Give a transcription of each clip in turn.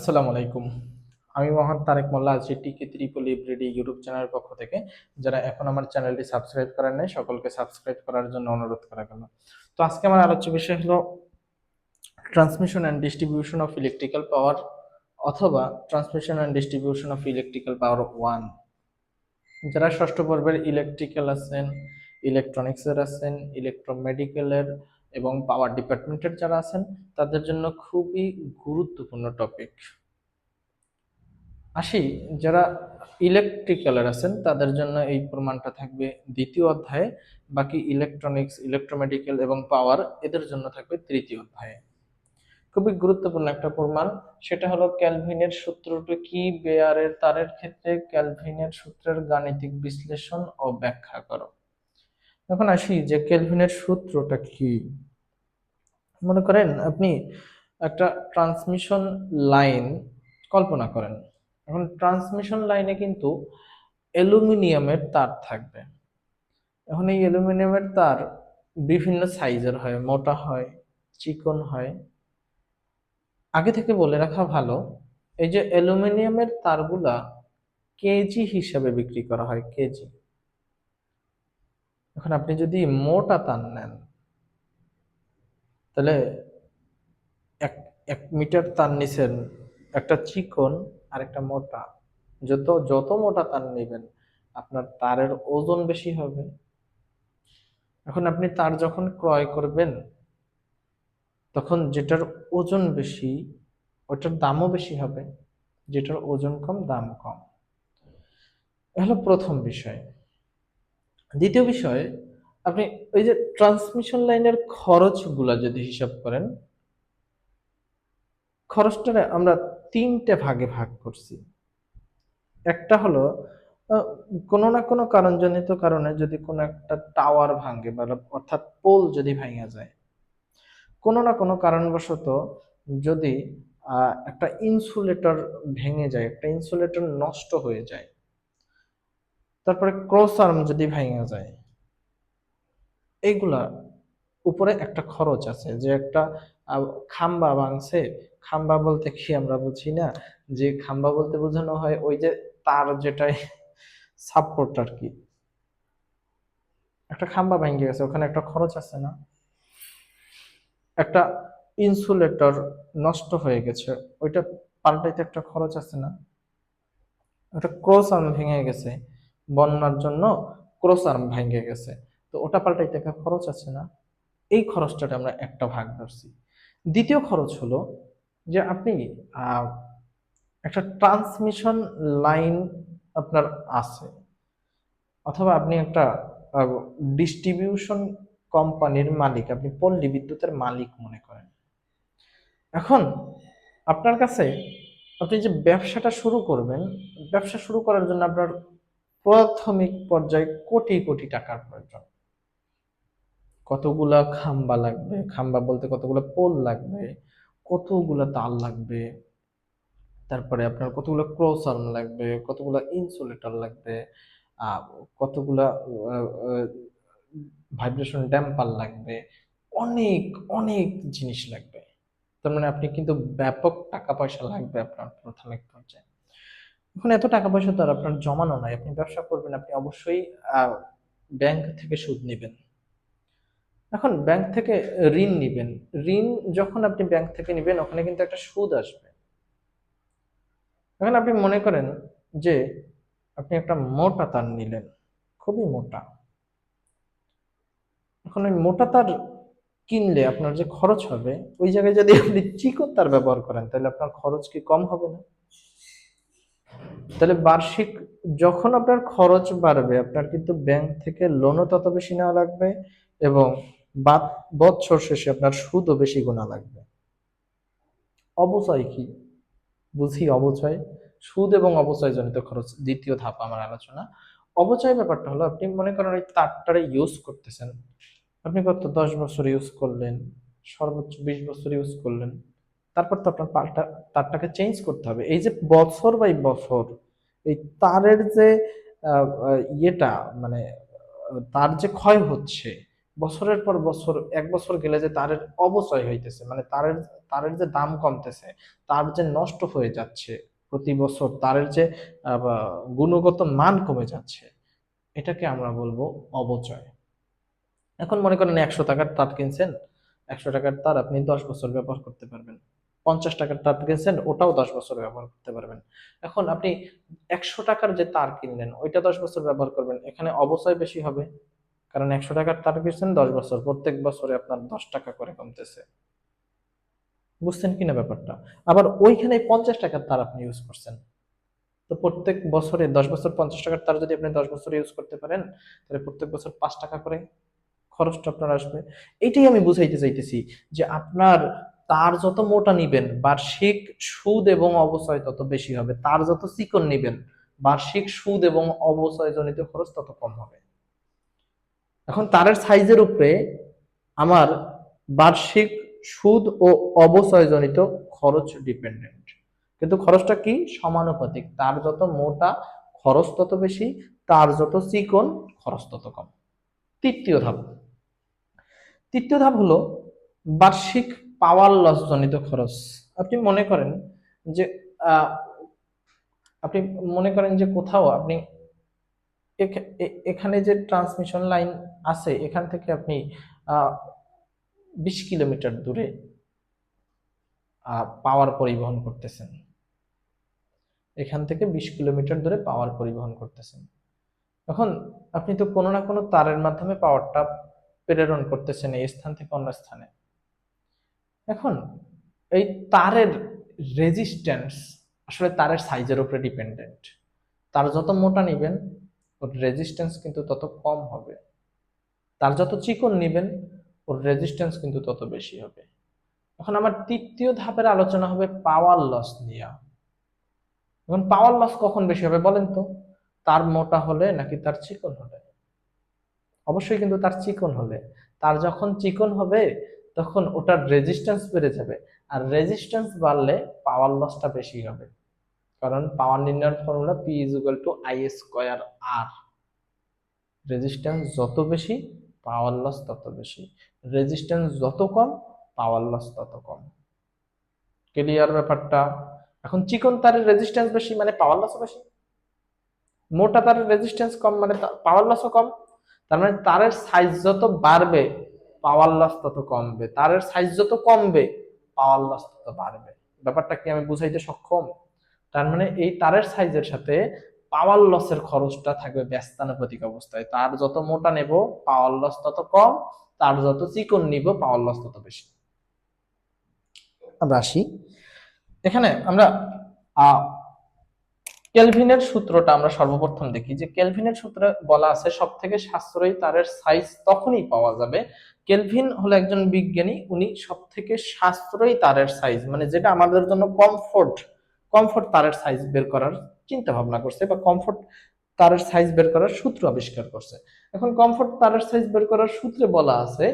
আসসালামু আলাইকুম। আমি মোহাম্মদ তারেক মোল্লা, আছি টিকে ত্রিপল ইব্রিডি ইউটিউব চ্যানেলের পক্ষ থেকে। যারা এখন আমার চ্যানেলটি সাবস্ক্রাইব করেন নাই, সকলকে সাবস্ক্রাইব করার জন্য অনুরোধ করা গেল তো আজকে আমার আলোচ্য বিষয় হলো transmission and distribution of electrical power অথবা transmission and distribution of electrical power one যারা ষষ্ঠ পর্বের ইলেকট্রিক্যাল আছেন ইলেকট্রনিক্সের আছেন ইলেকট্রোমেডিক্যালের এবং পাওয়ার ডিপার্টমেন্টের যারা আছেন, তাদের জন্য খুবই গুরুত্বপূর্ণ টপিক আসি, যারা ইলেকট্রিক্যালের আছেন, তাদের জন্য এই প্রমাণটা থাকবে দ্বিতীয় অধ্যায়ে, বাকি ইলেকট্রনিক্স ইলেকট্রোমেডিক্যাল এবং পাওয়ার এদের জন্য থাকবে তৃতীয় অধ্যায়ে। খুবই গুরুত্বপূর্ণ একটা প্রমাণ, সেটা হলো ক্যালভিনের সূত্রটি কি, বেয়ারের তারের ক্ষেত্রে ক্যালভিনের সূত্রের গাণিতিক বিশ্লেষণ ও ব্যাখ্যা করো। এখন আসি যে কেলভিনের সূত্রটা কি? মনে করেন আপনি একটা ট্রান্সমিশন লাইন কল্পনা করেন। এখন ট্রান্সমিশন লাইনে কিন্তু অ্যালুমিনিয়ামের তার থাকবে। এখন এই অ্যালুমিনিয়ামের তার বিভিন্ন সাইজের হয়, মোটা হয়, চিকন হয়। আগে থেকে বলে রাখা ভালো, এই যে অ্যালুমিনিয়ামের তারগুলা কেজি হিসাবে বিক্রি করা হয়, কেজি। এখন আপনি যদি মোটা তার নেন, তাহলে এক এক মিটার তার নিছেন, একটা চিকন আর একটা মোটা। যত যত মোটা তার নেবেন, আপনার তারের ওজন বেশি হবে। এখন আপনি তার যখন ক্রয় করবেন, তখন যেটার ওজন বেশি, ওটার দামও বেশি হবে। যেটার ওজন কম, দাম কম। এ হলো প্রথম বিষয়। দ্বিতীয় বিষয়, আপনি ওই যে ট্রান্সমিশন লাইনের খরচগুলা যদি হিসাব করেন, খরচটা আমরা তিনটে ভাগে ভাগ করছি। একটা হলো কোনো না কোনো কারণজনিত কারণে যদি কোনো একটা টাওয়ার ভাঙে বা অর্থাৎ পোল যদি ভাঙা যায়, কোনো না কোনো কারণবশত যদি একটা ইনসুলেটর ভেঙে যায়, একটা ইনসুলেটর নষ্ট হয়ে যায় তারপরে ক্রস আর্ম যদি ভেঙে যায় এইগুলা উপরে একটা খরচ আছে যে একটা খাম্বা ভাঙছে। খাম্বা বলতে কি আমরা বুঝি না? যে খাম্বা বলতে বোঝানো হয় ওই যে তার যেটাই সাপোর্ট আর কি। একটা খাম্বা ভেঙে গেছে, ওখানে একটা খরচ আছে না? একটা ইনসুলেটর নষ্ট হয়ে গেছে, ওইটা পাল্টাইতে একটা খরচ আছে না? একটা ক্রস আর্ম ভেঙে গেছে বন্যার জন্য ক্রস আর্ম ভেঙে গেছে। তো ওটা পাল্টাইতে একটা খরচ আছে না? এই খরচটাতে আমরা একটা ভাগ ধরছি। দ্বিতীয় খরচ হলো যে আপনি একটা ট্রান্সমিশন লাইন আপনার আছে। অথবা আপনি একটা ডিস্ট্রিবিউশন কোম্পানির মালিক, আপনি পল্লী বিদ্যুতের মালিক মনে করেন। এখন আপনার কাছে আপনি যে ব্যবসাটা শুরু করবেন, ব্যবসা শুরু করার জন্য আপনার প্রাথমিক পর্যায়ে কোটি কোটি টাকার প্রয়োজন। কতগুলা খাম্বা লাগবে? খাম্বা বলতে কতগুলো পোল লাগবে? কতগুলো তার লাগবে? তারপরে আপনার কতগুলো ক্রস আর্ম লাগবে? কতগুলো ইনসুলেটর লাগবে? কতগুলা ভাইব্রেশন ড্যাম্পার লাগবে? অনেক অনেক জিনিস লাগবে। তার মানে আপনি কিন্তু ব্যাপক টাকা পয়সা লাগবে আপনার প্রাথমিক পর্যায়ে। এখন এত টাকা পয়সা তো আর আপনার জমানো নাই। আপনি ব্যবসা করবেন, আপনি অবশ্যই ব্যাংক থেকে সুদ নেবেন। এখন ব্যাংক থেকে ঋণ নেবেন। ঋণ যখন আপনি ব্যাংক থেকে নেবেন, ওখানে কিন্তু একটা সুদ আসবে। এখন আপনি মনে করেন যে, আপনি একটা মোটা তার নিলেন, খুবই মোটা। এখন ওই মোটা তার কিনলে আপনার যে খরচ হবে, ওই জায়গায় যদি আপনি চিকন তার ব্যবহার করেন, তাহলে আপনার খরচ কি কম হবে না? তাহলে বার্ষিক যখন আপনার খরচ বাড়বে, আপনার কিন্তু ব্যাংক থেকে লোনও তত বেশি নেওয়া লাগবে এবং বৎসর শেষে আপনার সুদও বেশি গোনা লাগবে। অবচয় কি? বুঝি অবচয়। সুদ এবং অবচয় জনিত খরচ, দ্বিতীয় ধাপ আমার আলোচনা। অবচয় ব্যাপারটা হলো, আপনি মনে করেন ওই তারটারে ইউজ করতেছেন। আপনি কত দশ বছর ইউজ করলেন, সর্বোচ্চ বিশ বছর ইউজ করলেন। তারপর তো আপনার পাল্টা তারটাকে চেঞ্জ করতে হবে। এই যে বছর বাই বছর, এই তারের যে ইয়েটা মানে তার যে ক্ষয় হচ্ছে, বছরের পর বছর, এক বছর গেলে যে তারের অবচয় হইতেছে মানে তারের তারের যে দাম কমতেছে, তার যে নষ্ট হয়ে যাচ্ছে প্রতি বছর, তারের যে গুণগত মান কমে যাচ্ছে, এটাকে আমরা বলব অবচয় এখন মনে করেন একশো টাকার তার কিনছেন, একশো টাকার তার আপনি দশ বছর ব্যবহার করতে পারবেন। পঞ্চাশ টাকার তার কিনছেন ওটাও দশ বছর ব্যবহার করতে পারবেন। এখন আপনি একশো টাকার যে তার কিনলেন, ওইটা দশ বছর ব্যবহার করবেন। এখানে অবচয় বেশি হবে, কারণ একশো টাকার তার কিনছেন দশ বছর। প্রত্যেক বছরে আপনার দশ টাকা করে কমতেছে। বুঝছেন কিনা ব্যাপারটা? আবার ওইখানে পঞ্চাশ টাকার তার আপনি ইউজ করছেন। তো প্রত্যেক বছরে দশ বছর পঞ্চাশ টাকার তার যদি আপনি দশ বছর ইউজ করতে পারেন, তাহলে প্রত্যেক বছর পাঁচ টাকা করে খরচটা আপনার আসবে। এইটাই আমি বুঝাইতে চাইতেছি যে আপনার তার যত মোটা নিবেন, বার্ষিক সুদ এবং অবচয় তত বেশি হবে। তার যত চিকন নিবেন, বার্ষিক সুদ এবং অবচয় জনিত খরচ তত কম হবে। এখন তারের সাইজের উপরে আমার বার্ষিক সুদ ও অবচয় জনিত খরচ ডিপেন্ডেন্ট কিন্তু খরচটা কি? সমানুপাতিক। তার যত মোটা খরচ তত বেশি, তার যত চিকন খরচ তত কম। তৃতীয় ধাপ। তৃতীয় ধাপ হলো বার্ষিক পাওয়ার লস জনিত খরচ। আপনি মনে করেন যে আপনি মনে করেন যে কোথাও আপনি এখ- এখানে যে ট্রান্সমিশন লাইন আছে, এখান থেকে আপনি বিশ কিলোমিটার দূরে পাওয়ার পরিবহন করতেছেন। এখান থেকে বিশ কিলোমিটার দূরে পাওয়ার পরিবহন করতেছেন। এখন আপনি তো কোনো না কোনো তারের মাধ্যমে পাওয়ারটা প্রেরণ করতেছেন এই স্থান থেকে অন্য স্থানে। এখন এই তারের রেজিস্ট্যান্স আসলে তারের সাইজের উপরে ডিপেন্ডেন্ট তার যত মোটা নিবেন, ওর রেজিস্ট্যান্স কিন্তু তত কম হবে। তার যত চিকন নিবেন, ওর রেজিস্ট্যান্স কিন্তু তত বেশি হবে। এখন আমার তৃতীয় ধাপের আলোচনা হবে পাওয়ার লস নিয়ে। এখন পাওয়ার লস কখন বেশি হবে বলেন তো? তার মোটা হলে নাকি তার চিকন হলে? অবশ্যই কিন্তু তার চিকন হলে। তার যখন চিকন হবে তখন ওটার রেজিস্ট্যান্স বেড়ে যাবে। আর রেজিস্ট্যান্স বাড়লে পাওয়ার লসটা বেশি হবে। কারণ পাওয়ার নির্ণয়ের formula P is equal to I square R resistance যত বেশি পাওয়ার লস তত বেশি। রেজিস্ট্যান্স যত কম পাওয়ার লস তত কম। ক্লিয়ার ব্যাপারটা? এখন চিকন তারের রেজিস্ট্যান্স বেশি মানে পাওয়ার লসও বেশি। মোটা তারের রেজিস্ট্যান্স কম মানে পাওয়ার লসও কম। তার মানে তারের সাইজ যত বাড়বে পাওয়ার লস তত কমবে। তারের সাইজ যত কমবে পাওয়ার লস তত বাড়বে। ব্যাপারটা কি আমি বুঝাইতে সক্ষম? তার মানে এই তারের সাইজের সাথে পাওয়ার লসের খরচটা থাকবে ব্যস্তানুপাতিক অবস্থায়। তার যত মোটা নেব পাওয়ার লস তত কম তার যত চিকন নিব পাওয়ার লস তত বেশি। আমরা আসি এখানে আমরা আহ কেলভিনের সূত্রটা আমরা সর্বপ্রথম দেখি যে কেলভিনের সূত্রে বলা আছে সব থেকে সাশ্রয়ী তারের সাইজ তখনই পাওয়া যাবে। কেলভিন হলো একজন বিজ্ঞানী, উনি সব থেকে সাশ্রয়ী তারের সাইজ মানে যেটা আমাদের জন্য কমফোর্ট কমফোর্ট তারের সাইজ বের করার চিন্তা ভাবনা করছে বা কমফোর্ট তারের সাইজ বের করার সূত্র আবিষ্কার করছে। এখন কমফোর্ট তারের সাইজ বের করার সূত্রে বলা আছে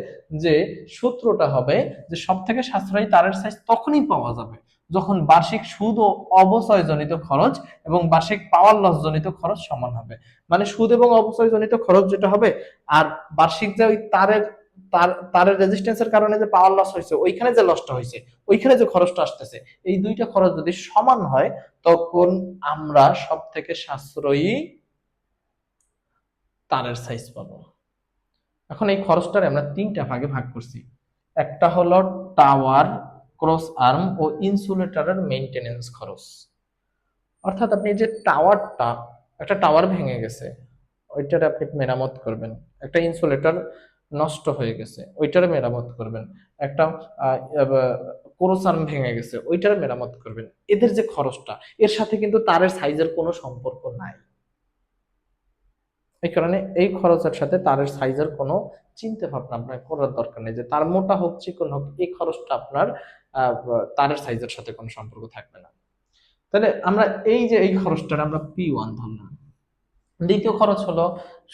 যে সূত্রটা হবে যে সব থেকে সাশ্রয়ী তারের সাইজ তখনই পাওয়া যাবে যখন বার্ষিক সুদ ও অবচয় জনিত খরচ এবং বার্ষিক পাওয়ার লস জনিত খরচ সমান হবে। মানে সুদ এবং অবচয় জনিত খরচ যেটা হবে, আর বার্ষিক যে ওই তারের, তার, তারের রেজিস্ট্যান্সের কারণে যে পাওয়ার লস হয়েছে, ওইখানে যে লসটা হয়েছে, ওইখানে যে খরচটা আসতেছে, এই দুইটা খরচ যদি সমান হয়, তখন আমরা সব থেকে সাশ্রয়ী তারের সাইজ পাবো। এখন এই খরচটারে আমরা তিনটা ভাগে ভাগ করছি। একটা হলো টাওয়ার ক্রস আর্ম ও ইনসুলেটরের মেইনটেনেন্স খরচ। অর্থাৎ আপনি যে টাওয়ারটা, একটা টাওয়ার ভেঙে গেছে, ওইটার আপনি মেরামত করবেন। একটা ইনসুলেটর নষ্ট হয়ে গেছে, ওইটার মেরামত করবেন। একটা ক্রস আর্ম ভেঙে গেছে, ওইটার মেরামত করবেন। এদের যে খরচটা, এর সাথে কিন্তু তারের সাইজের কোনো সম্পর্ক নাই। এই কারণে এই খরচের সাথে তারের সাইজের কোনো চিন্তা ভাবনা আপনার করার দরকার নেই যে তার মোটা হোক, চিকন হোক, এই খরচটা আপনার তারের সাইজের সাথে কোনো সম্পর্ক থাকবে না। তাহলে আমরা এই যে এই খরচটা আমরা পি ওয়ান ধরলাম। দ্বিতীয় খরচ হলো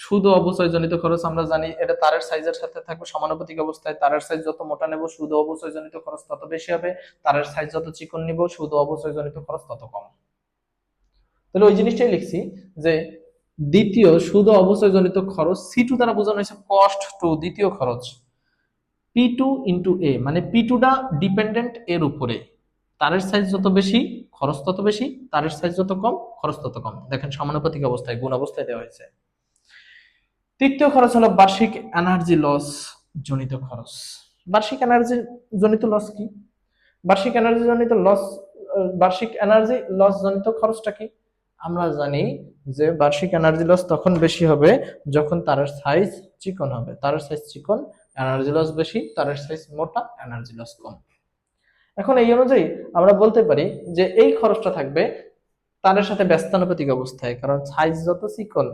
সুদ অবচয়জনিত খরচ, আমরা জানি এটা তারের সাইজের সাথে থাকবে, সমানুপাতিক অবস্থায় তারের সাইজ যত মোটা নেব সুদ অবচয়জনিত খরচ তত বেশি হবে, তারের সাইজ যত চিকন নিব সুদ অবচয়জনিত খরচ তত কম। তাহলে ওই জিনিসটাই লিখছি যে দ্বিতীয় শুধু অবচয়জনিত খরচ সি টু দ্বারা বোঝানো হয়েছে কস্ট টু দ্বিতীয় খরচ। পি টু ইন্টু এ মানে পি টুটা ডিপেন্ডেন্ট এর উপরে। তারের সাইজ যত বেশি, খরচ তত বেশি, তারের সাইজ যত কম, খরচ তত কম। দেখেন সমানুপাতিক অবস্থায়, গুণ অবস্থায় দেওয়া হয়েছে। তৃতীয় খরচ হলো বার্ষিক এনার্জি লস জনিত খরচ। বার্ষিক এনার্জি জনিত লস কি? বার্ষিক এনার্জি জনিত লস বার্ষিক এনার্জি লস জনিত খরচটা কি? আমরা জানি যে বার্ষিক এনার্জি লস তখন বেশি হবে যখন তারের সাইজ চিকন হবে। তারের সাইজ চিকন এনার্জি লস বেশি, তারের সাইজ মোটা এনার্জি লস কম। এখন এই অনুযায়ী আমরা বলতে পারি যে এই খরচটা থাকবে তারের সাথে ব্যস্তানুপাতিক অবস্থায়, কারণ সাইজ যত চিকন,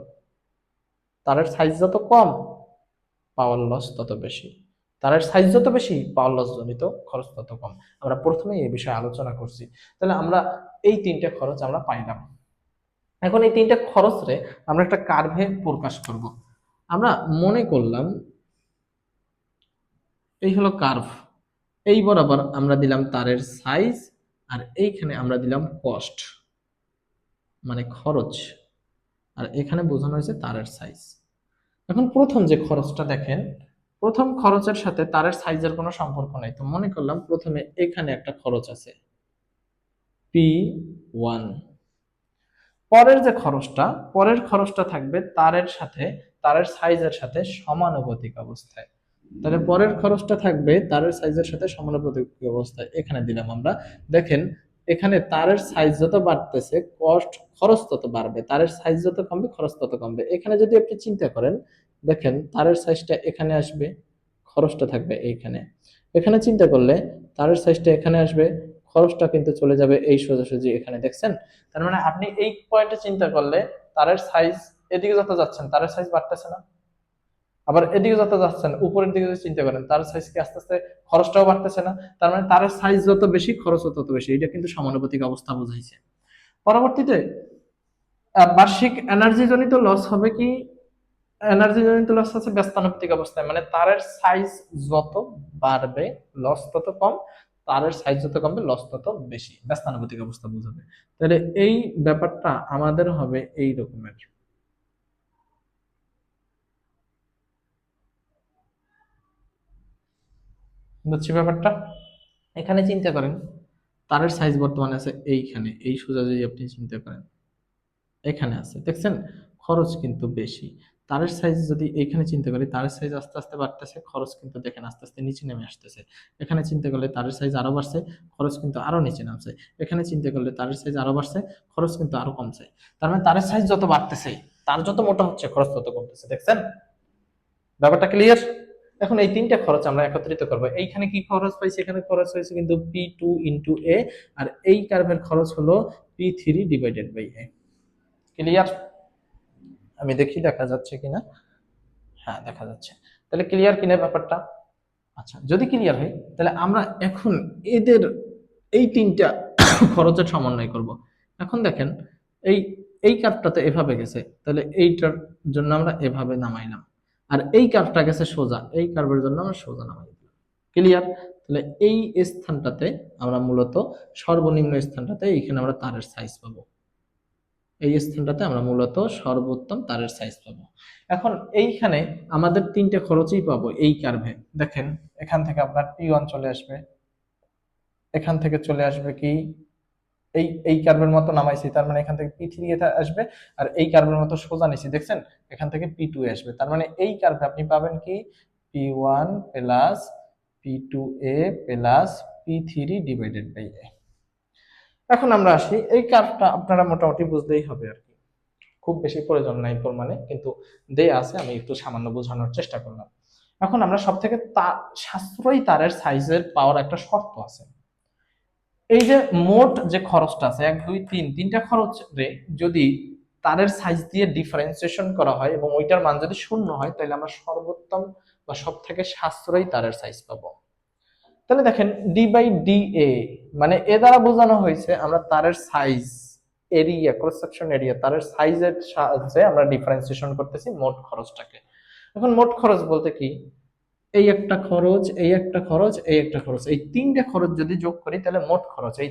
তারের সাইজ যত কম পাওয়ার লস তত বেশি। তারের সাইজ যত বেশি পাওয়ার লস জনিত খরচ তত কম। আমরা প্রথমেই এই বিষয়ে আলোচনা করছি। তাহলে আমরা এই তিনটে খরচ আমরা পাইলাম। এখন এই তিনটে খরচ রে আমরা একটা কার্ভে প্রকাশ করব। আমরা মনে করলাম এই হলো কার্ভ এই বরাবর আমরা দিলাম তারের সাইজ আর এইখানে আমরা দিলাম কস্ট মানে খরচ। আর এখানে বোঝানো হয়েছে তারের সাইজ এখন প্রথম যে খরচটা দেখেন, প্রথম খরচের সাথে তারের সাইজের কোনো সম্পর্ক নাই। তো মনে করলাম প্রথমে এখানে একটা খরচ আছে পি ওয়ান পরের যে খরচটা, পরের খরচটা থাকবে তারের সাথে, তারের সাইজের সাথে সমানুপাতিক অবস্থায়। তাহলে পরের খরচটা থাকবে তারের সাইজের সাথে সমানুপাতিক অবস্থায়। এখানে দিলাম আমরা। দেখেন এখানে তারের সাইজ যত বাড়তেছে কস্ট খরচ তত বাড়বে। তারের সাইজ যত কমবে খরচ তত কমবে। এখানে যদি আপনি চিন্তা করেন দেখেন তারের সাইজটা এখানে আসবে খরচটা থাকবে এইখানে। এখানে চিন্তা করলে তারের সাইজটা এখানে আসবে খরচটা কিন্তু চলে যাবে এই সোজাসুজি এখানে দেখছেন? তার মানে আপনি এই পয়েন্টে চিন্তা করলে তারের সাইজ এদিকে যত যাচ্ছেন তারের সাইজ বাড়তেছে না? আবার এদিকে যত যাচ্ছেন, উপরের দিকে চিন্তা করেন, তার সাইজ কি আস্তে আস্তে খরচটাও বাড়তেছে না? তার মানে তারের সাইজ যত বেশি, খরচ তত বেশি। এটা কিন্তু সমানুপাতিক অবস্থা বোঝাইছে। পরবর্তীতে বার্ষিক এনার্জি জনিত লস হবে কি? এনার্জি জনিত লস আছে ব্যস্তানুপাতিক অবস্থায়। মানে তারের সাইজ যত বাড়বে লস তত কম, তারের সাইজ যত কমবে লস তত বেশি। ব্যস্তানুপাতিক অবস্থা বোঝাবে। তাহলে এই ব্যাপারটা আমাদের হবে এই রকমের বুঝছি ব্যাপারটা। এখানে চিন্তা করেন তারের সাইজ বর্তমানে আছে এইখানে, এই সোজা যদি আপনি চিন্তা করেন এখানে আছে। দেখছেন? খরচ কিন্তু বেশি। তারের সাইজ যদি এইখানে চিন্তা করি তারের সাইজ আস্তে আস্তে বাড়তেছে, খরচ কিন্তু দেখেন আস্তে আস্তে নিচে নেমে আসতেছে। এখানে চিন্তা করলে তারের সাইজ আরও বাড়ছে, খরচ কিন্তু আরও নিচে নামছে। এখানে চিন্তা করলে তারের সাইজ আরও বাড়ছে, খরচ কিন্তু আরও কমছে। তার মানে তারের সাইজ যত বাড়তেছে, তার যত মোটা হচ্ছে, খরচ তত কমতেছে। দেখছেন? ব্যাপারটা ক্লিয়ার এখন এই তিনটা খরচ আমরা একত্রিত করব। এইখানে কি খরচ পাইছি? এখানে খরচ হয়েছে কিন্তু P two into A R এই কার্ভের খরচ হলো P three divided by A clear আমি দেখি দেখা যাচ্ছে কিনা? হ্যাঁ দেখা যাচ্ছে। তাহলে ক্লিয়ার কিনা ব্যাপারটা? আচ্ছা যদি ক্লিয়ার হয়, তাহলে আমরা এখন এদের এই তিনটা খরচের সমন্বয় করব। এখন দেখেন, এই এই কার্ভটাতে এভাবে গেছে, তাহলে এইটার জন্য আমরা এভাবে নামাইলাম। আর এই কার্ভটা গেছে সোজা। এই কার্ভের জন্য আমরা সোজা নামাই ক্লিয়ার তাহলে এই স্থানটাতে আমরা মূলত সর্বনিম্ন স্থানটাতে এইখানে আমরা তারের সাইজ পাবো। এই স্থানটাতে আমরা মূলত সর্বোত্তম তারের সাইজ পাবো। এখন এইখানে আমাদের তিনটে খরচই পাবো এই কার্ভে। দেখেন, এখান থেকে আপনার পি ওয়ান চলে আসবে। এখান থেকে চলে আসবে কি? এই এই কার্ভের মতো নামাইছি, তার মানে এখান থেকে পি থ্রি আসবে, আর এই কার্ভের মতো সোজা নিছি, দেখছেন? এখান থেকে পি টু আসবে, তার মানে এই কার্ভে আপনি পাবেন কি? P one plus P two A plus P three divided by A এখন আমরা আসি, এই কার্ভটা আপনারা মোটামুটি বুঝতেই হবে আর কি। খুব বেশি প্রয়োজন নাই প্রমাণে কিন্তু দেয়া আছে, আমি একটু সামান্য বোঝানোর চেষ্টা করলাম। এখন আমরা সব থেকে তার সাশ্রয়ী তারের সাইজের পাওয়ার একটা শর্ত আছে। এই যে মোট যে খরচটা আছে, এক, দুই, তিন, তিনটা খরচ রে যদি তারের সাইজ দিয়ে ডিফারেন্সিয়েশন করা হয় এবং ওইটার মান যদি শূন্য হয়, তাহলে আমরা সর্বোত্তম বা সব থেকে সাশ্রয়ী তারের সাইজ পাবো। তাহলে দেখেন ডি বাই ডি এ মানে এ দ্বারা বোঝানো হয়েছে আমরা তারের সাইজ এরিয়া ক্রস এরিয়া তারের সাইজের সাহায্যে আমরা ডিফারেন্সিয়েশন করতেছি মোট খরচটাকে। এখন মোট খরচ বলতে কি? এই একটা খরচ, এই একটা খরচ, এই একটা খরচ। এই তিনটে খরচ যদি যোগ করি, তাহলে মোট খরচ। এই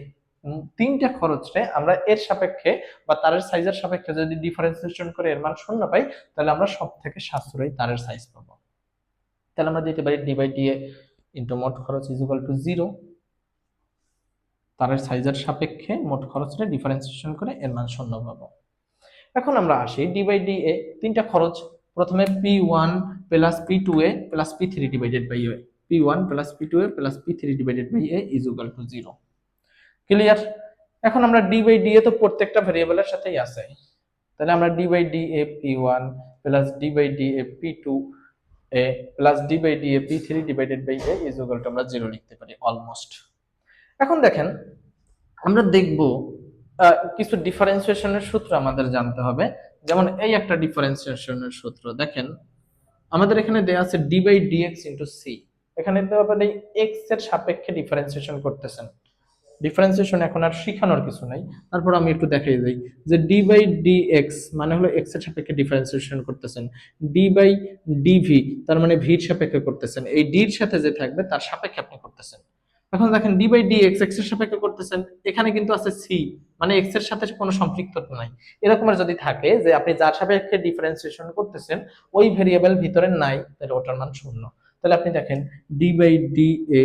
তিনটা খরচে আমরা এর সাপেক্ষে বা তারের সাইজের সাপেক্ষে যদি ডিফারেন্সিয়েশন করে এর মান শূন্য পাই, তাহলে আমরা সব থেকে সাশ্রয়ী তারের সাইজ পাবো। তাহলে আমরা দিতে পারি D by D A into মোট খরচ ইজুকাল টু জিরো তারের সাইজের সাপেক্ষে মোট খরচটা ডিফারেন্সিয়েশন করে এর মান শূন্য পাবো। এখন আমরা আসি ডি বাই ডি এ তিনটা খরচ প্রথমে P one plus P two A plus P three divided by A P one plus P two A plus P three divided by A is equal to zero clear এখন আমরা D by D A তো প্রত্যেকটা ভেরিয়েবলের সাথেই আছে। তাহলে আমরা D by D A P one plus D by D A P two A plus D by D A P three divided by A is equal to আমরা zero লিখতে পারি অলমোস্ট এখন দেখেন, আমরা দেখব কিছু ডিফারেন্সিয়েশনের সূত্র আমাদের জানতে হবে। যেমন এই একটা ডিফারেন্সিয়েশনের সূত্র, দেখেন, আমাদের এখানে দেয়া আছে D by DX into C এখানে তো আপনি এক্সের সাপেক্ষে ডিফারেন্সিয়েশন করতেছেন। ডিফারেন্সিয়েশন এখন আর শিখানোর কিছু নাই। তারপর আমি একটু দেখাই দিই যে ডি বাই ডি এক্স মানে হলো এক্সের সাপেক্ষে ডিফারেন্সিয়েশন করতেছেন। ডি বাই ডিভি তার মানে ভির সাপেক্ষে করতেছেন। এই ডির সাথে যে থাকবে, তার সাপেক্ষে আপনি করতেছেন। এখন দেখেন ডি বাই ডি এক্স এক্সের সাপেক্ষে করতেছেন, এখানে কিন্তু আছে সি মানে এক্সের সাথে কোনো সম্পৃক্ততা নাই। এরকমের যদি থাকে যে আপনি যার সাপেক্ষে ডিফারেন্সিয়েশন করতেছেন, ওই ভেরিয়েবল ভিতরে নাই, তাহলে ওটার মান শূন্য। তাহলে আপনি দেখেন D by D A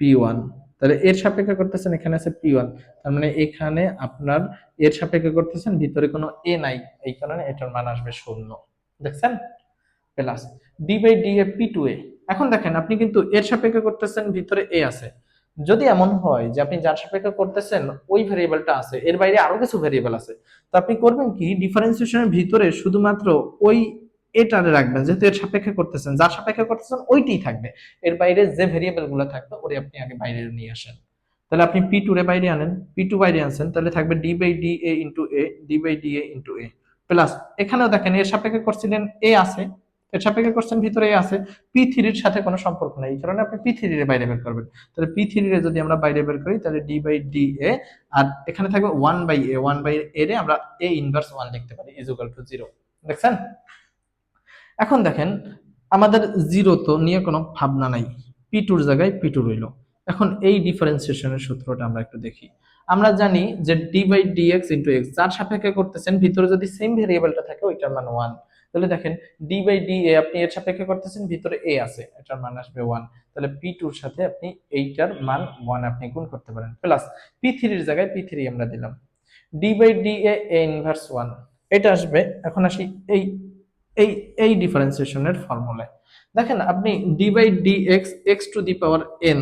P one তাহলে এর সাপেক্ষে করতেছেন এখানে আছে পি ওয়ান তার মানে এখানে আপনার এর সাপেক্ষে করতেছেন, ভিতরে কোনো এ নাই, এই কারণে এটার মান আসবে শূন্য। দেখছেন? Plus D by D A P two A এখন দেখেন, আপনি কিন্তু এর সাপেক্ষে করতেছেন, ভিতরে এ আছে। যদি এমন হয় যে আপনি যার সাপেক্ষে করতেছেন, ওই ভেরিয়েবলটা আছে, এর বাইরে আরও কিছু ভেরিয়েবল আছে, তো আপনি করবেন কি? ডিফারেন্সিয়েশনের ভিতরে শুধুমাত্র ওই এটারে রাখবেন, যেহেতু এর সাপেক্ষে করতেছেন, যার সাপেক্ষে করতেছেন, ওইটাই থাকবে। এর বাইরে যে ভেরিয়েবলগুলো থাকবে, ওরে আপনি আগে বাইরে নিয়ে আসেন। তাহলে আপনি পি টু রে বাইরে আনেন পি টু বাইরে আনছেন, তাহলে থাকবে d by d a into a d by d a into a plus, এখানেও দেখেন, এর সাপেক্ষে করছিলেন, এ আছে এর সাপেক্ষে করছেন ভিতরে এ আছে পি সাথে কোনো সম্পর্ক নেই, এই কারণে আপনি পি বাইরে বের করবেন। তাহলে যদি আমরা বাইরে বের করি, তাহলে ডি বাই ডি এ আর এখানে থাকবে one by a one by a রে আমরা এ ইনভার্স ওয়ান লিখতে পারি টু জিরো দেখছেন? এখন দেখেন, আমাদের জিরো তো নিয়ে কোনো ভাবনা নাই পি টুর জায়গায় পি টু রইল। এখন এই ডিফারেন্সিয়েশনের সূত্রটা আমরা একটু দেখি। আমরা জানি যে d by d x into x যার সাপেক্ষে করতেছেন, ভিতরে যদি সেম ভেরিয়েবলটা থাকে, ওইটার মান ওয়ান তাহলে দেখেন ডি বাই ডি এ আপনি এর সাপেক্ষে করতেছেন, ভিতরে এ আছে, এটার মান আসবে ওয়ান তাহলে পি টুর সাথে আপনি এইটার মান ওয়ান আপনি গুণ করতে পারেন। প্লাস পি থ্রির জায়গায় পি থ্রি আমরা দিলাম। D by d a inverse one এটা আসবে, এখন আসি এই এই এই ডিফারেন্সিয়েশনের ফর্মুলায় দেখেন আপনি d by d x x to the power n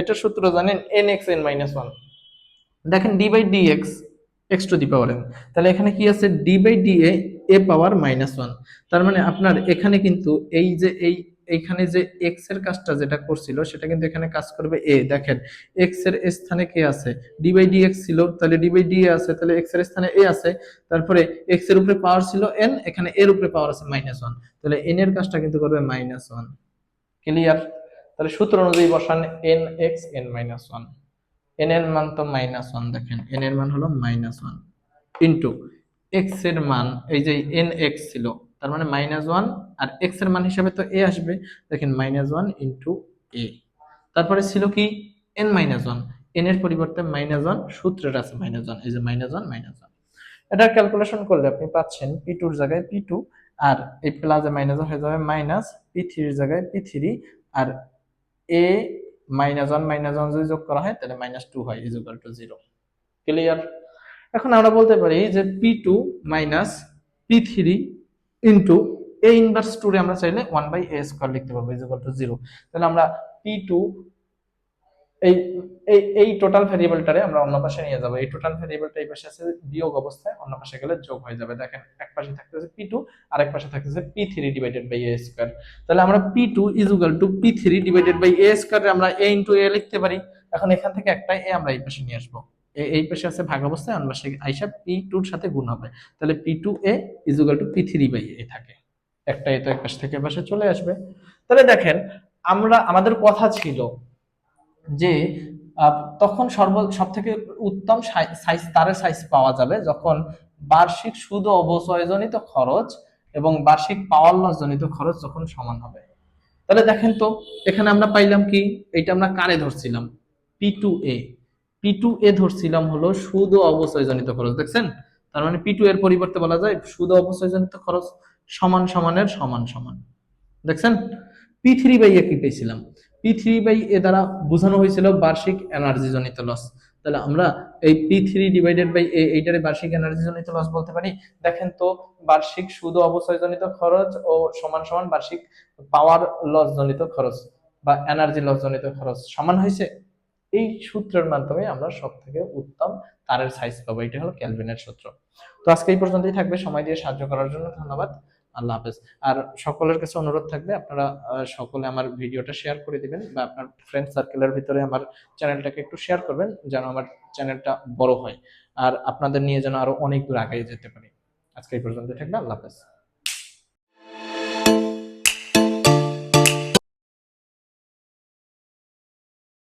এটা সূত্র জানেন n x n minus one দেখেন d by d x x to the power n তাহলে এখানে কি আছে? D by d a a power minus one তার মানে আপনার এখানে কিন্তু এই যে এই, এইখানে যে এক্সের কাজটা যেটা করছিল, সেটা কিন্তু এখানে কাজ করবে এ দেখেন এক্সের স্থানে কে আছে? ডি বাই ডি এক্স ছিল, তাহলে ডি বাই ডি আছে, তাহলে এক্সের স্থানে এ আছে। তারপরে এক্সের উপরে পাওয়ার ছিল এন এখানে এর উপরে পাওয়ার আছে মাইনাস ওয়ান তাহলে এন এর কাজটা কিন্তু করবে মাইনাস ওয়ান ক্লিয়ার তাহলে সূত্র অনুযায়ী বসান n x n minus one n এর মান তো মাইনাস ওয়ান দেখেন। এন এর মান হলো মাইনাস ওয়ান ইন্টু এক্সের মান, এই যে এন এক্স ছিল, তার মানে মাইনাস ওয়ান আর এক্সের মান হিসাবে তো এ আসবে, দেখেন মাইনাস ওয়ান ইন্টু এ তারপরে ছিল কি? এন মাইনাস ওয়ান এন এর পরিবর্তে মাইনাস ওয়ান সূত্রের আছে মাইনাস ওয়ান এই যে মাইনাস ওয়ান মাইনাস ওয়ান এটা ক্যালকুলেশন করলে আপনি পাচ্ছেন পি টুর জায়গায় পি টু আর এই প্লাসে মাইনাস হয়ে যাবে মাইনাস পি থ্রির জায়গায় P three R a minus one minus one যদি যোগ করা হয়, তাহলে মাইনাস টু হয় is equal to zero clear এখন আমরা বলতে পারি যে p two minus p three into a inverse two রে আমরা চাইলে ওয়ান বাই এ স্কোয়ার লিখতে পারব ইজ টু জিরো তাহলে আমরা পি টু এই এই এই টোটাল ভেরিয়েবলটারে আমরা অন্য পাশে নিয়ে যাব। এই টোটাল ভেরিয়েবলটা এই পাশে আছে, বিয়োগ অবস্থায় অন্য পাশে গেলে যোগ হয়ে যাবে। দেখেন, এক পাশে থাকতেছে পি টু আর এক পাশে থাকতেছে p three divided by a square তাহলে আমরা p two is equal to p three divided by a square আমরা এ ইন্টু এ লিখতে পারি। এখন এখান থেকে একটা এ আমরা এই পাশে নিয়ে আসব। এই পাশে আছে ভাগ অবস্থায় পাশে আইসা পি টুর সাথে গুণ হবে। তাহলে p two a is equal to p three by a থাকে। একটা এ তো এক পাশ থেকে পাশে চলে আসবে। তাহলে দেখেন, আমরা, আমাদের কথা ছিল যে তখন সর্ব সব থেকে উত্তম সাইজ তারের সাইজ পাওয়া যাবে যখন বার্ষিক সুদ অবচয়জনিত খরচ এবং বার্ষিক পাওয়ার লস জনিত খরচ যখন সমান হবে। তাহলে দেখেন তো, এখানে আমরা পাইলাম কি? এটা আমরা কারে ধরছিলাম? P two a p a ধরছিলাম হলো সুদ ও অবচয়জনিত খরচ, দেখছেন? তার মানে পি এর পরিবর্তে বলা যায় সুদ অবচয়জনিত খরচ সমান সমানের সমান সমান, দেখছেন? পি বাই এ কি পেয়েছিলাম? পি বাই এ দ্বারা বোঝানো হয়েছিল বার্ষিক এনার্জি জনিত লস তাহলে আমরা এই পি ডিভাইডেড বাই এ এইটারে বার্ষিক এনার্জি জনিত লস বলতে পারি। দেখেন তো, বার্ষিক সুদ ও অবচয়জনিত খরচ ও সমান সমান বার্ষিক পাওয়ার লস জনিত খরচ বা এনার্জি লস জনিত খরচ সমান হয়েছে? এই সূত্রের মাধ্যমে আমরা সব থেকে উত্তম তারের সাইজ পাবো। এটা হলো ক্যালভিনের সূত্র। তো আজকে এই পর্যন্তই থাকবে। সময় দিয়ে সাহায্য করার জন্য ধন্যবাদ। আল্লাহ হাফেজ। আর সকলের কাছে অনুরোধ থাকবে, আপনারা সকলে আমার ভিডিওটা শেয়ার করে দিবেন বা আপনার ফ্রেন্ড সার্কেলের ভিতরে আমার চ্যানেলটাকে একটু শেয়ার করবেন যেন আমার চ্যানেলটা বড় হয়। আর আপনাদের নিয়ে যেন আরও অনেক দূর আগে যেতে পারি। আজকে এই পর্যন্ত থাকবে। আল্লাহ হাফেজ।